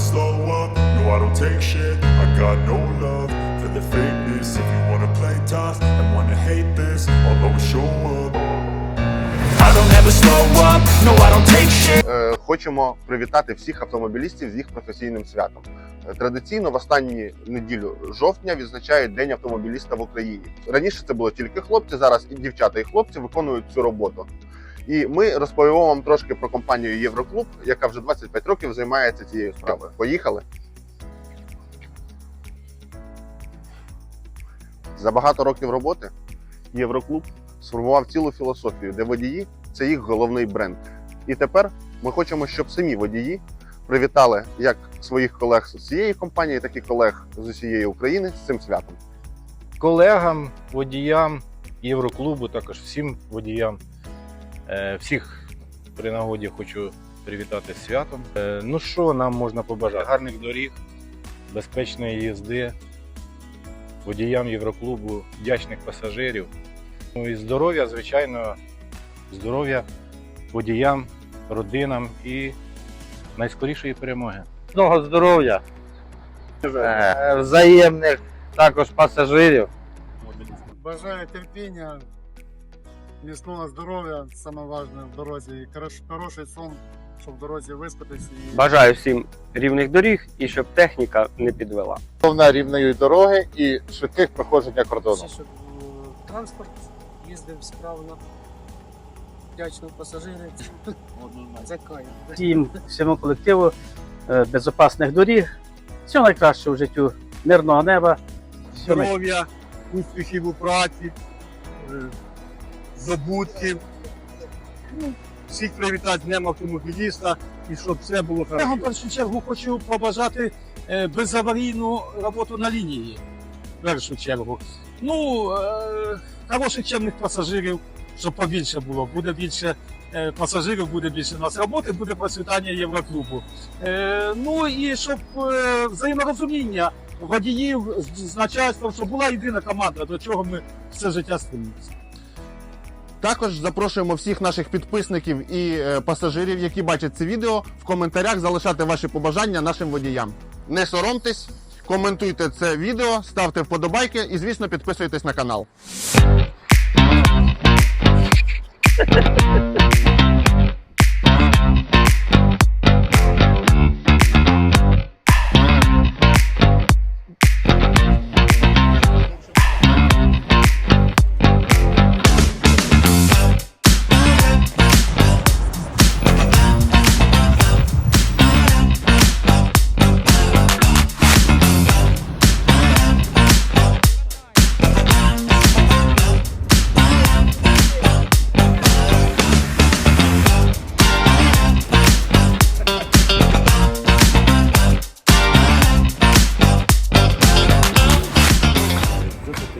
slow up, no I don't take shit I got no love for the fakeness If you wanna play tough and wanna hate this I'll always show up Е, Хочемо привітати всіх автомобілістів з їх професійним святом. Е, Традиційно в останню неділю жовтня відзначають День автомобіліста в Україні. Раніше це було тільки хлопці, зараз і дівчата, і хлопці виконують цю роботу. І ми розповімо вам трошки про компанію Євроклуб, яка вже 25 років займається цією справою. Поїхали. За багато років роботи Євроклуб сформував цілу філософію, де водії це їх головний бренд. І тепер ми хочемо, щоб самі водії привітали як своїх колег з цієї компанії, так і колег з усієї України з цим святом. колегам, водіям Євроклубу, також всім водіям. Е, Всіх при нагоді хочу привітати з святом. Е, Ну що нам можна побажати? Гарних доріг, безпечної їзди, водіям Євроклубу, вдячних пасажирів. Ну і здоров'я, звичайно, здоров'я водіям, родинам і найскорішої перемоги. Міцного здоров'я, е, взаємних також пасажирів. Бажаю терпіння, міцного здоров'я, саме важне в дорозі, і хорош- хороший сон, щоб в дорозі виспатись і Бажаю всім рівних доріг і щоб техніка не підвела. Головне рівної дороги і швидких проходження кордону. Все, щоб е, транспорт їздив справно, вдячно кайф. всім всьому колективу е, безпечних доріг, всього найкращого в життю, мирного неба. Здоров'я, успіхів у праці, е, здобутків. Ну, Всіх привітати Днем автомобіліста і щоб все було Я вам в першу чергу хочу побажати е, безаварійну роботу на лінії. В першу чергу. Ну, е, хороших чемних пасажирів, щоб побільше було. Буде більше е, пасажирів, буде більше у нас роботи, буде процвітання Євроклубу. Ну і щоб взаєморозуміння водіїв з начальством, щоб була єдина команда, до чого ми все життя стремимося. Також запрошуємо всіх наших підписників і е, пасажирів, які бачать це відео, в коментарях залишати ваші побажання нашим водіям. Не соромтесь, коментуйте це відео, ставте вподобайки і, звісно, підписуйтесь на канал.